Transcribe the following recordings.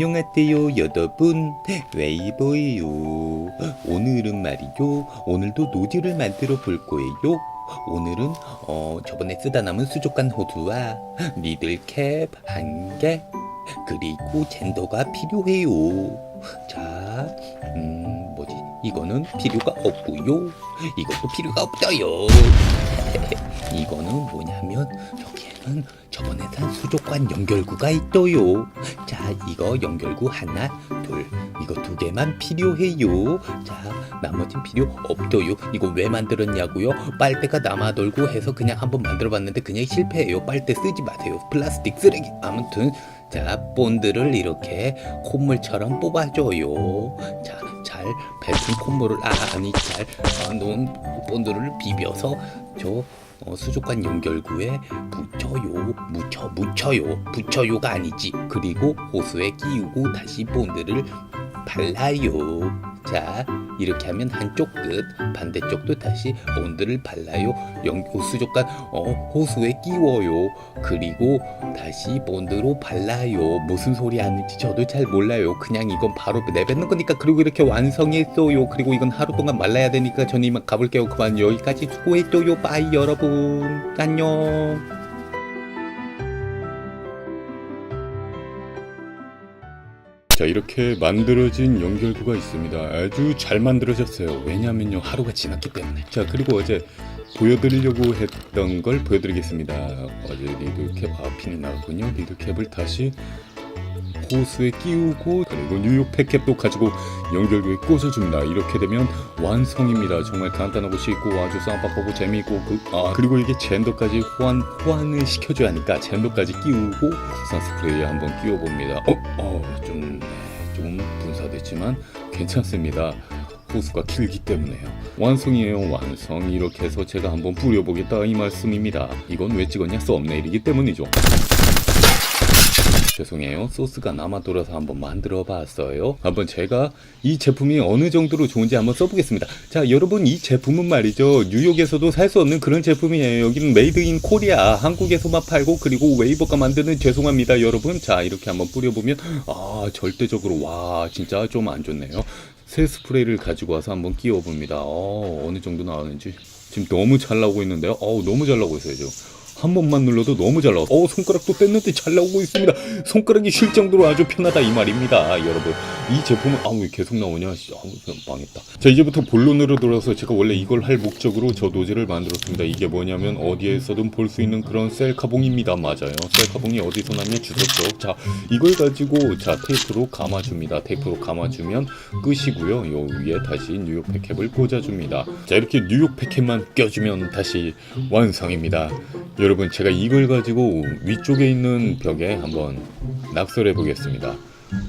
안녕하세요 여러분. 웨이보예요. 오늘은 말이죠. 오늘도 노즐을 만들어 볼 거예요. 오늘은 어 저번에 쓰다 남은 수족관 호두와 니들캡 한 개 그리고 젠더가 필요해요. 자 음, 뭐지? 이거는 필요가 없고요. 이것도 필요가 없어요. 이거는 뭐냐면 여기에는 저번에 산 수족관 연결구가 있어요. 자, 이거 연결구 하나, 둘, 이거 두 개만 필요해요. 자, 나머진 필요 없어요. 이거 왜 만들었냐고요? 빨대가 남아 돌고 해서 그냥 한번 만들어봤는데 그냥 실패해요. 빨대 쓰지 마세요. 플라스틱 쓰레기. 아무튼 자, 본드를 이렇게 콧물처럼 뽑아줘요. 자, 잘 뱉은 콧물을 아 아니 잘 어, 놓은 본드를 비벼서 저 어, 수족관 연결구에 붙여요 묻혀 묻혀요 붙여요가 아니지. 그리고 호수에 끼우고 다시 본드를 발라요 자 이렇게 하면 한쪽 끝 반대쪽도 다시 본드를 발라요. 연 수족관 어, 호수에 끼워요. 그리고 다시 본드로 발라요. 무슨 소리 하는지 저도 잘 몰라요. 그냥 이건 바로 내뱉는 거니까 그리고 이렇게 완성했어요. 그리고 이건 하루 동안 말라야 되니까 저는 이만 가볼게요. 그만 여기까지 수고했어요. 빠이 여러분. 안녕 자 이렇게 만들어진 연결구가 있습니다. 아주 잘 만들어졌어요. 왜냐면요 하루가 지났기 때문에. 자 그리고 어제 보여드리려고 했던 걸 보여드리겠습니다. 어제 리들캡 아 핀이 나왔군요. 리들캡을 다시 호스에 끼우고 그리고 뉴욕 팩캡도 가지고 연결구에 꽂아줍니다. 이렇게 되면 완성입니다. 정말 간단하고 쉽고 아주 쌍박하고 재미있고 그, 아 그리고 이게 젠더까지 호환 호환을 시켜줘야 하니까 젠더까지 끼우고 국산 스프레이 한번 끼워봅니다. 어, 어, 분사됐지만 괜찮습니다 호수가 길기 때문에요. 완성이에요, 완성. 이렇게 해서 제가 한번 뿌려보겠다 이 말씀입니다. 이건 왜 찍었냐? 썸네일이기 때문이죠. 죄송해요. 소스가 남아 돌아서 한번 만들어 봤어요. 한번 제가 이 제품이 어느 정도로 좋은지 한번 써보겠습니다. 자, 여러분 이 제품은 말이죠. 뉴욕에서도 살 수 없는 그런 제품이에요. 여기는 메이드 인 코리아. 한국에서만 팔고 그리고 웨이버가 만드는 죄송합니다, 여러분. 자, 이렇게 한번 뿌려보면 아, 절대적으로 와, 진짜 좀 안 좋네요. 새 스프레이를 가지고 와서 한번 끼워 봅니다. 어, 어느 정도 나오는지. 지금 너무 잘 나오고 있는데요. 어우, 너무 잘 나오고 있어요, 지금. 한 번만 눌러도 너무 잘 나와. 어, 손가락도 뗐는데 잘 나오고 있습니다. 손가락이 쉴 정도로 아주 편하다 이 말입니다, 여러분. 이 제품은 아우 왜 계속 나오냐? 씨, 아우 망했다. 자 이제부터 본론으로 돌아서 제가 원래 이걸 할 목적으로 저 노즐을 만들었습니다. 이게 뭐냐면 어디에서든 볼 수 있는 그런 셀카봉입니다. 맞아요. 셀카봉이 어디서 났냐 주셨죠. 자 이걸 가지고 자 테이프로 감아줍니다. 테이프로 감아주면 끝이고요. 요 위에 다시 뉴욕 패캡을 꽂아줍니다. 자 이렇게 뉴욕 패캡만 껴주면 다시 완성입니다. 여러분 제가 이걸 가지고 위쪽에 있는 벽에 한번 낙설해 보겠습니다.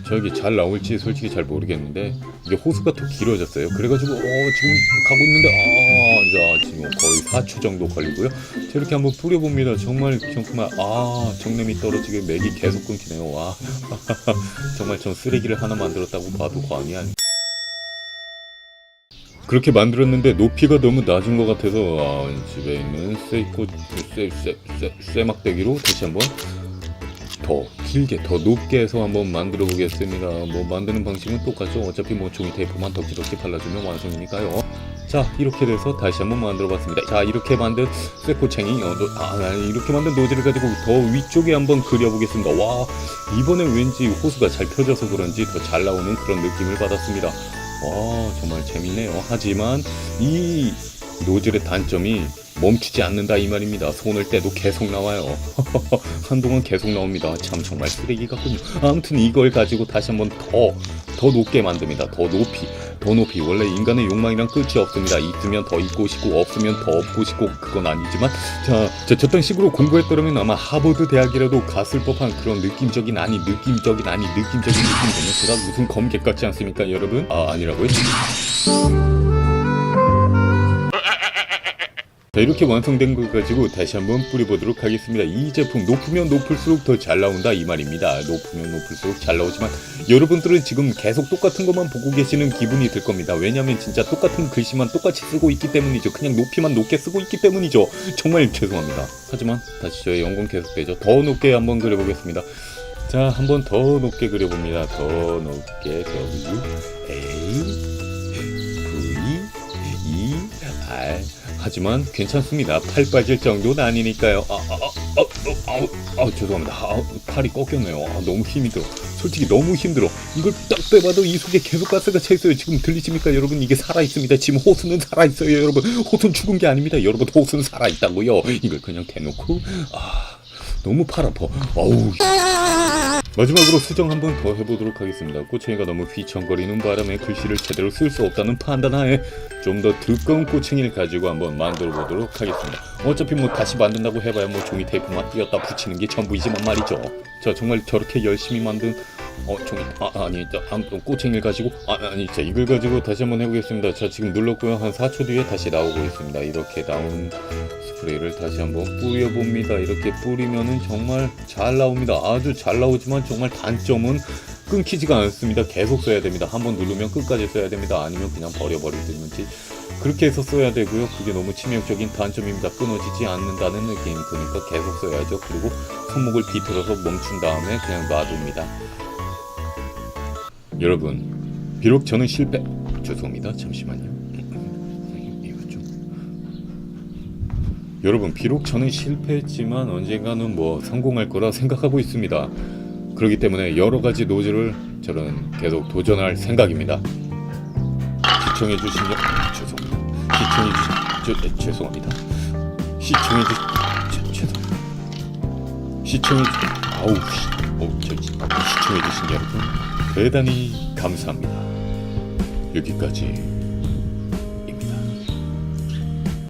저기 잘 나올지 솔직히 잘 모르겠는데 이게 호수가 더 길어졌어요. 그래가지고 어, 지금 가고 있는데 아, 자 지금 거의 4초 정도 걸리고요. 자, 이렇게 한번 뿌려봅니다. 정말 정말 아 정냄이 떨어지게 맥이 계속 끊기네요. 와 정말 전 쓰레기를 하나 만들었다고 봐도 과언이 아니. 그렇게 만들었는데 높이가 너무 낮은 것 같아서 아, 집에 있는 쇠쇠쇠 쇠막대기로 다시 한번 더 길게 더 높게 해서 한번 만들어 보겠습니다. 뭐 만드는 방식은 똑같죠. 어차피 뭐 종이 테이프만 덕지덕지 발라주면 완성이니까요. 자 이렇게 돼서 다시 한번 만들어 봤습니다. 자 이렇게 만든 쇠코챙이 어, 노- 아, 아니, 이렇게 만든 노즐을 가지고 더 위쪽에 한번 그려보겠습니다. 와 이번엔 왠지 호수가 잘 펴져서 그런지 더 잘 나오는 그런 느낌을 받았습니다. 와 정말 재밌네요. 하지만 이 노즐의 단점이 멈추지 않는다 이 말입니다. 손을 떼도 계속 나와요. 한동안 계속 나옵니다. 참 정말 쓰레기 같군요. 아무튼 이걸 가지고 다시 한번 더 더 높게 만듭니다. 더 높이, 더 높이. 원래 인간의 욕망이란 끝이 없습니다. 있으면 더 있고 싶고 없으면 더 없고 싶고 그건 아니지만 자, 저 저딴 식으로 공부했더라면 아마 하버드 대학이라도 갔을 법한 그런 느낌적인 아니 느낌적인 아니 느낌적인 느낌이군요. 제가 무슨 검객 같지 않습니까, 여러분? 아 아니라고요? 자 이렇게 완성된 걸 가지고 다시 한번 뿌려보도록 하겠습니다. 이 제품 높으면 높을수록 더 잘 나온다 이 말입니다. 높으면 높을수록 잘 나오지만 여러분들은 지금 계속 똑같은 것만 보고 계시는 기분이 들 겁니다. 왜냐면 진짜 똑같은 글씨만 똑같이 쓰고 있기 때문이죠. 그냥 높이만 높게 쓰고 있기 때문이죠. 정말 죄송합니다. 하지만 다시 저의 연공 계속되죠. 더 높게 한번 그려보겠습니다. 자, 한번 더 높게 그려봅니다. 더 높게 W A R 하지만 괜찮습니다. 팔 빠질 정도는 아니니까요. 아, 아, 아, 아, 아, 아, 아, 죄송합니다. 아, 팔이 꺾였네요. 아, 너무 힘이 들어. 솔직히 너무 힘들어. 이걸 딱 빼봐도 이 속에 계속 가스가 차 있어요. 지금 들리십니까, 여러분? 이게 살아 있습니다. 지금 호수는 살아 있어요, 여러분. 호수는 죽은 게 아닙니다, 여러분. 호수는 살아 있다고요. 이걸 그냥 대놓고 아, 너무 팔 아파. 아우. 마지막으로 수정 한번 더 해보도록 하겠습니다. 꼬챙이가 너무 휘청거리는 바람에 글씨를 제대로 쓸 수 없다는 판단하에 좀 더 두꺼운 꼬챙이를 가지고 한번 만들어 보도록 하겠습니다. 어차피 뭐 다시 만든다고 해봐야 뭐 종이 테이프만 띄었다 붙이는 게 전부이지만 말이죠. 자 정말 저렇게 열심히 만든 어 종이 아 아니 저 아무튼 꼬챙이를 가지고 아 아니 자 이걸 가지고 다시 한번 해보겠습니다. 자 지금 눌렀고요 한 4초 뒤에 다시 나오고 있습니다. 이렇게 나온 스프레이를 다시 한번 뿌려봅니다. 이렇게 뿌리면은 정말 잘 나옵니다. 아주 잘 나오지만 정말 단점은 끊기지가 않습니다. 계속 써야 됩니다. 한번 누르면 끝까지 써야 됩니다. 아니면 그냥 버려버리든지 그렇게 해서 써야 되고요. 그게 너무 치명적인 단점입니다. 끊어지지 않는다는 느낌. 그러니까 계속 써야죠. 그리고 손목을 비틀어서 멈춘 다음에 그냥 놔둡니다. 여러분, 비록 저는 실패. 죄송합니다. 잠시만요. 이거 좀. 여러분 비록 저는 실패했지만 언젠가는 뭐 성공할 거라 생각하고 있습니다. 그렇기 때문에 여러 가지 노즐을 저는 계속 도전할 생각입니다. 시청해 주신 여 죄송합니다. 시청해 주신 저, 에, 죄송합니다. 시청해 주 죄, 죄송 시청해 주 아우 씨, 어, 저, 시청해 주신 여러분 대단히 감사합니다. 여기까지